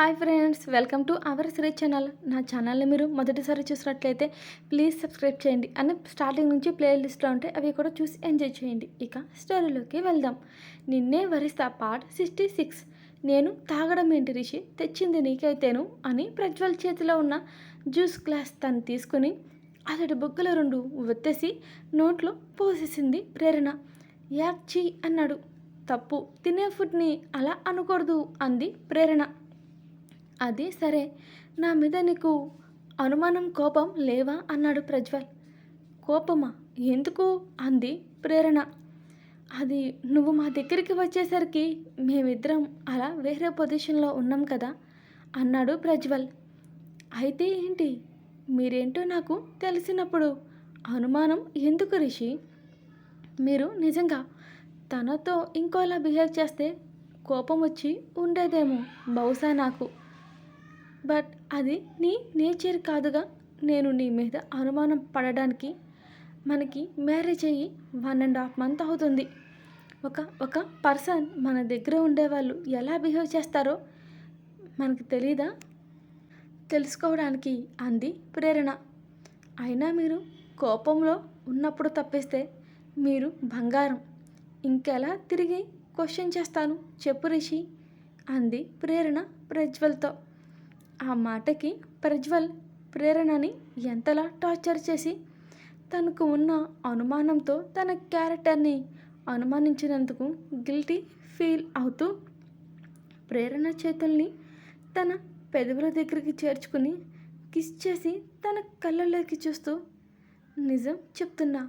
Hi friends welcome to our Sri channel. నా ఛానల్ని మీరు మొదటిసారి చూసినట్లయితే ప్లీజ్ సబ్స్క్రైబ్ చేయండి. అని స్టార్టింగ్ నుంచి ప్లేలిస్ట్లో ఉంటే ఉంటాయి అవి కూడా చూసి ఎంజాయ్ చేయండి. ఇక స్టోరీలోకి వెళ్దాం. నిన్నే వరిస్తా పార్ట్ సిక్స్టీ సిక్స్. నేను తాగడం ఏంటి రిషి? తెచ్చింది నీకైతేను? అని ప్రజ్వల్ చేతిలో ఉన్న జ్యూస్ గ్లాస్ తను తీసుకుని అతడి బుగ్గల రెండు ఒత్తేసి నోట్లో పోసేసింది ప్రేరణ. యాక్చి అన్నాడు. తప్పు తినే ఫుడ్ని అలా అనకూడదు అంది ప్రేరణ. అది సరే. నా మీద నీకు అనుమానం కోపం లేవా? అన్నాడు ప్రజ్వల్. కోపమా? ఎందుకు? అంది ప్రేరణ. అది నువ్వు మా దగ్గరికి వచ్చేసరికి మేమిద్దరం అలా వేరే పొజిషన్లో ఉన్నాం కదా? అన్నాడు ప్రజ్వల్. అయితే ఏంటి? మీరేంటో నాకు తెలిసినప్పుడు అనుమానం ఎందుకు రిషి? మీరు నిజంగా తనతో ఇంకోలా బిహేవ్ చేస్తే కోపం వచ్చి ఉండేదేమో బహుశా నాకు. బట్ అది నీ నేచర్ కాదుగా. నేను నీ మీద అనుమానం పడడానికి మనకి మ్యారేజ్ అయ్యి వన్ అండ్ హాఫ్ మంత్ అవుతుంది. ఒక ఒక పర్సన్ మన దగ్గర ఉండేవాళ్ళు ఎలా బిహేవ్ చేస్తారో మనకు తెలీదా? తెలుసుకోవడానికి అంది ప్రేరణ. అయినా మీరు కోపంలో ఉన్నప్పుడు తప్పిస్తే మీరు బంగారం. ఇంకెలా తిరిగి క్వశ్చన్ చేస్తాను? చెప్పు రిషి అంది ప్రేరణ ప్రజ్వల్తో. ఆ మాటకి ప్రజ్వల్ ప్రేరణని ఎంతలా టార్చర్ చేసి తనకు ఉన్న అనుమానంతో తన క్యారెక్టర్ని అనుమానించినందుకు గిల్టీ ఫీల్ అవుతూ ప్రేరణ చేతుల్ని తన పెదవుల దగ్గరికి చేర్చుకుని కిస్ చేసి తన కళ్ళలోకి చూస్తూ నిజం చెప్తున్నా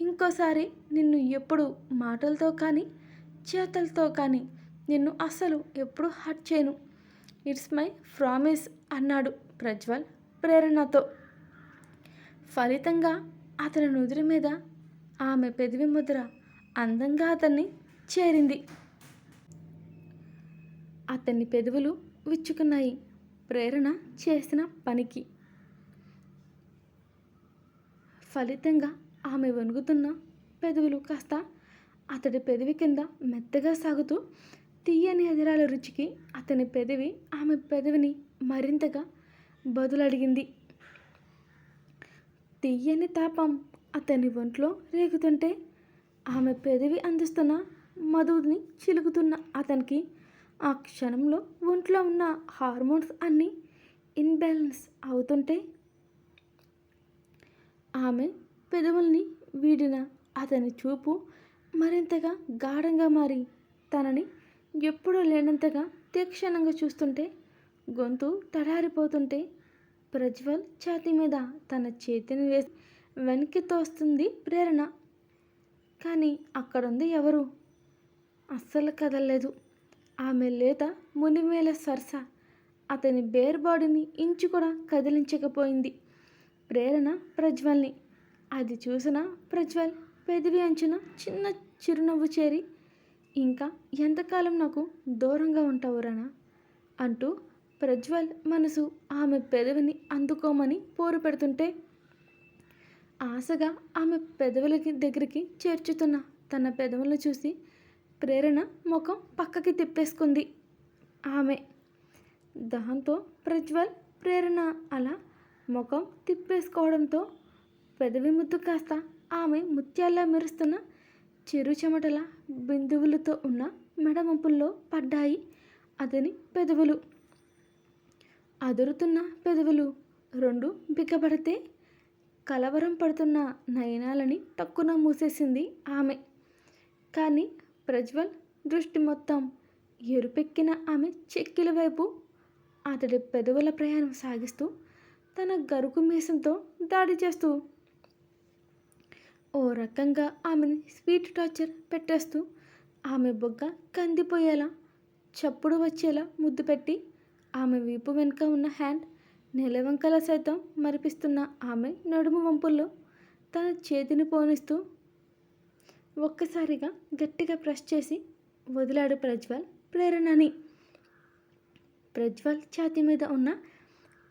ఇంకోసారి నిన్ను ఎప్పుడు మాటలతో కానీ చేతలతో కానీ నిన్ను అస్సలు ఎప్పుడు హర్ట్ చేయను. ఇట్స్ మై ప్రామిస్ అన్నాడు ప్రజ్వల్ ప్రేరణతో. ఫలితంగా అతని నుదురు మీద ఆమె పెదవి ముద్ర అందంగా అతన్ని చేరింది. అతని పెదవులు విచ్చుకున్నాయి. ప్రేరణ చేసిన పనికి. ఫలితంగా ఆమె వణుకుతున్న పెదవులు కాస్త అతడి పెదవి కింద మెత్తగా సాగుతూ తీయని ఎదిరాల రుచికి అతని పెదవి ఆమె పెదవిని మరింతగా బదులడిగింది. తీయని తాపం అతని ఒంట్లో రేగుతుంటే ఆమె పెదవి అందిస్తున్న మధుని చిలుకుతున్న అతనికి ఆ క్షణంలో ఒంట్లో ఉన్న హార్మోన్స్ అన్నీ ఇన్బ్యాలెన్స్ అవుతుంటే ఆమె పెదవుల్ని వీడిన అతని చూపు మరింతగా గాఢంగా మారి తనని ఎప్పుడూ లేనంతగా తీక్షణంగా చూస్తుంటే గొంతు తడారిపోతుంటే ప్రజ్వల్ ఛాతి మీద తన చేతిని వేసి వెనక్కి తోస్తుంది ప్రేరణ. కానీ అక్కడుంది ఎవరు? అస్సలు కదలలేదు. ఆమె లేత మునిమేల సరస. అతని బేర్ బాడీని ఇంచు కూడా కదిలించకపోయింది. ప్రేరణ ప్రజ్వల్ని. అది చూసిన ప్రజ్వల్ పెదవి అంచున చిన్న చిరునవ్వు చేరి ఇంకా ఎంతకాలం నాకు దూరంగా ఉంటావురానా అంటూ ప్రజ్వల్ మనసు ఆమె పెదవిని అందుకోమని పోరు పెడుతుంటే ఆశగా ఆమె పెదవులకి దగ్గరికి చేర్చుతున్న తన పెదవులను చూసి ప్రేరణ ముఖం పక్కకి తిప్పేసుకుంది. ఆమె దాంతో ప్రజ్వల్ ప్రేరణ అలా ముఖం తిప్పేసుకోవడంతో పెదవి ముద్దు కాస్త ఆమె ముత్యాల్లా మెరుస్తున్న చిరు చెమటల బిందువులతో ఉన్న మెడమంపుల్లో పడ్డాయి అతని పెదవులు. అదురుతున్న పెదవులు రెండు బిగ్గబడితే కలవరం పడుతున్న నయనాలని టక్కున మూసేసింది ఆమె. కానీ ప్రజ్వల్ దృష్టి మొత్తం ఎరుపెక్కిన ఆమె చెక్కిల వైపు అతడి పెదవుల ప్రయాణం సాగిస్తూ తన గరుకు మీసంతో దాడి చేస్తూ ఓ రకంగా ఆమెని స్వీట్ టార్చర్ పెట్టేస్తూ ఆమె బొగ్గ కందిపోయేలా చప్పుడు వచ్చేలా ముద్దు పెట్టి ఆమె వీపు వెనుక ఉన్న హ్యాండ్ నెలవంకల సైతం మరిపిస్తున్న ఆమె నడుము వంపుల్లో తన చేతిని పోనిస్తూ ఒక్కసారిగా గట్టిగా ప్రెస్ చేసి వదిలాడు ప్రజ్వల్ ప్రేరణని. ప్రజ్వల్ ఛాతి మీద ఉన్న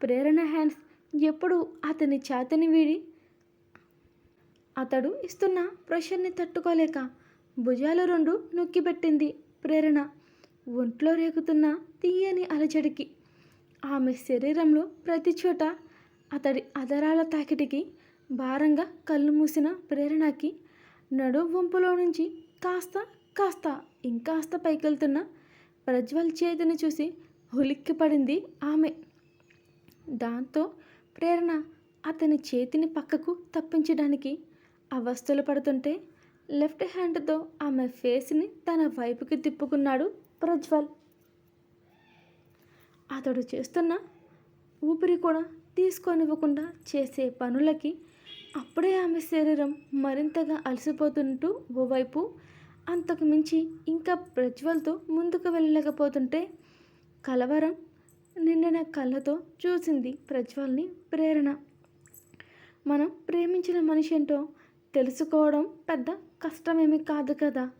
ప్రేరణ హ్యాండ్స్ ఎప్పుడూ అతని ఛాతిని వీడి అతడు ఇస్తున్న ప్రెషర్ని తట్టుకోలేక భుజాలు రెండు నొక్కిపెట్టింది ప్రేరణ. ఒంట్లో రేగుతున్న తీయని అలజడికి ఆమె శరీరంలో ప్రతి చోట అతడి అదరాల తాకిటికి భారంగా కళ్ళు మూసిన ప్రేరణకి నడు వంపులో నుంచి కాస్త కాస్త ఇంకాస్త పైకెళ్తున్న ప్రజ్వల్ చేతిని చూసి ఉలిక్కిపడింది ఆమె. దాంతో ప్రేరణ అతని చేతిని పక్కకు తప్పించడానికి అవస్థలు పడుతుంటే లెఫ్ట్ హ్యాండ్తో ఆమె ఫేస్ని తన వైపుకి తిప్పుకున్నాడు ప్రజ్వల్. అతడు చేస్తున్న ఊపిరి కూడా తీసుకొనివ్వకుండా చేసే పనులకి అప్పుడే ఆమె శరీరం మరింతగా అలసిపోతుంటూ ఓవైపు అంతకు మించి ఇంకా ప్రజ్వల్తో ముందుకు వెళ్ళలేకపోతుంటే కలవరం నిండిన కళ్ళతో చూసింది ప్రజ్వల్ని ప్రేరణ. మనం ప్రేమించిన మనిషి ఏంటో తెలుసుకోవడం పెద్ద కష్టమేమీ కాదు కదా.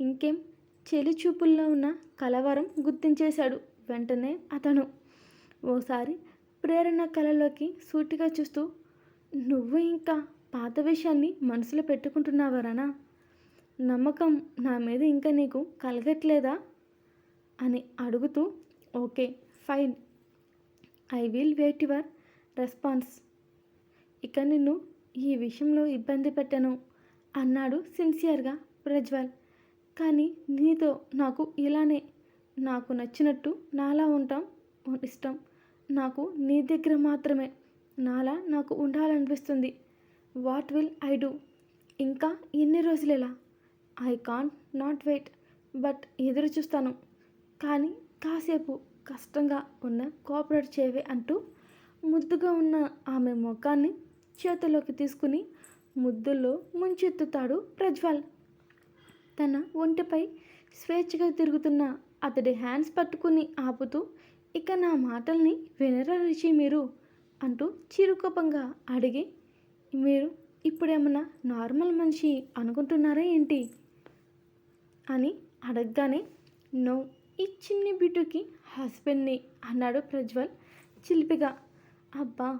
ఇంకేం? చెలి చూపుల్లో ఉన్న కలవరం గుర్తించేశాడు వెంటనే అతను. ఓసారి ప్రేరణ కళలోకి సూటిగా చూస్తూ నువ్వు ఇంకా పాత విషయాన్ని మనసులో పెట్టుకుంటున్నావరానా నమ్మకం నా మీద ఇంకా నీకు కలగట్లేదా? అని అడుగుతూ okay fine. I will wait your response. ఇక నిన్ను ఈ విషయంలో ఇబ్బంది పెట్టను అన్నాడు సిన్సియర్గా ప్రజ్వల్. కానీ నీతో నాకు ఇలానే నాకు నచ్చినట్టు నాలా ఉంటాం ఇష్టం. నాకు నీ దగ్గర మాత్రమే నాలా నాకు ఉండాలనిపిస్తుంది. What will I do? ఇంకా ఎన్ని రోజులేలా? I can't not wait but ఎదురు చూస్తాను. కానీ కాసేపు కష్టంగా ఉన్న కోఆపరేట్ చేవే అంటూ ముద్దుగా ఉన్న ఆమె ముఖాన్ని చేతిలోకి తీసుకుని ముద్దుల్లో ముంచెత్తుతాడు ప్రజ్వల్. తన ఒంటిపై స్వేచ్ఛగా తిరుగుతున్న అతడి హ్యాండ్స్ పట్టుకుని ఆపుతూ ఇక నా మాటల్ని వినరా మీరు? అంటూ చిరుకోపంగా అడిగి మీరు ఇప్పుడేమన్నా నార్మల్ మనిషి అనుకుంటున్నారా ఏంటి? అని అడగగానే నో ఈ చిన్ని బిడ్డుకి హస్బెండ్ని అన్నాడు ప్రజ్వల్ చిలిపిగా. అబ్బా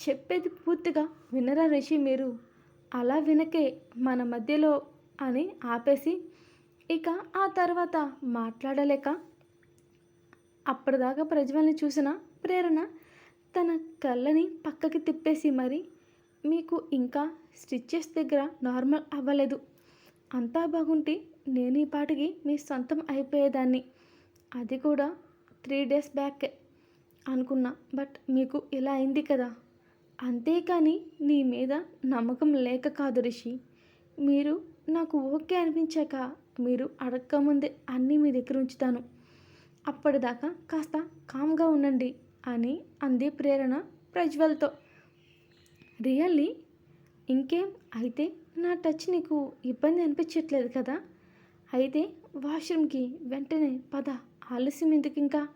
చెప్పేది పూర్తిగా వినరా రిషి మీరు? అలా వినకే మన మధ్యలో అని ఆపేసి ఇక ఆ తర్వాత మాట్లాడలేక అప్పటిదాకా ప్రజ్వల్ని చూసిన ప్రేరణ తన కళ్ళని పక్కకి తిప్పేసి మరి మీకు ఇంకా స్టిచ్చెస్ దగ్గర నార్మల్ అవ్వలేదు. అంతా బాగుంటే నేను ఈ పాటికి మీ సొంతం అయిపోయేదాన్ని. అది కూడా త్రీ డేస్ బ్యాక్ అనుకున్నా. బట్ మీకు ఇలా అయింది కదా. అంతేకాని నీ మీద నమ్మకం లేక కాదు రిషి. మీరు నాకు ఓకే అనిపించాక మీరు అడగకముందే అన్నీ మీ దగ్గర ఉంచుతాను. అప్పటిదాకా కాస్త కామ్గా ఉండండి అని అంది ప్రేరణ ప్రజ్వల్తో. రియల్లీ? ఇంకేం? అయితే నా టచ్ నీకు ఇబ్బంది అనిపించట్లేదు కదా? అయితే వాష్రూమ్కి వెంటనే పద ఆలస్యం ఎందుకు ఇంకా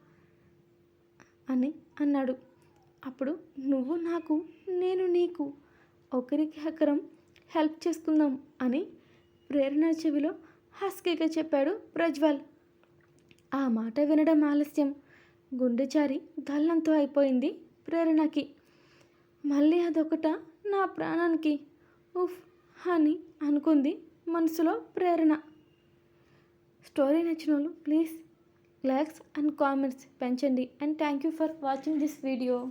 అని అన్నాడు. అప్పుడు నువ్వు నాకు నేను నీకు ఒకరికి ఒకరం హెల్ప్ చేసుకుందాం అని ప్రేరణ చెవిలో హస్కీగా చెప్పాడు ప్రజ్వల్. ఆ మాట వినడం ఆలస్యం. గుండెచారి గల్లంతో అయిపోయింది ప్రేరణకి. మళ్ళీ అదొకట నా ప్రాణానికి. ఉఫ్ అని అనుకుంది మనసులో ప్రేరణ. స్టోరీ నచ్చిన వాళ్ళు ప్లీజ్ లైక్స్ అండ్ కామెంట్స్ పెంచండి and thank you for watching this video.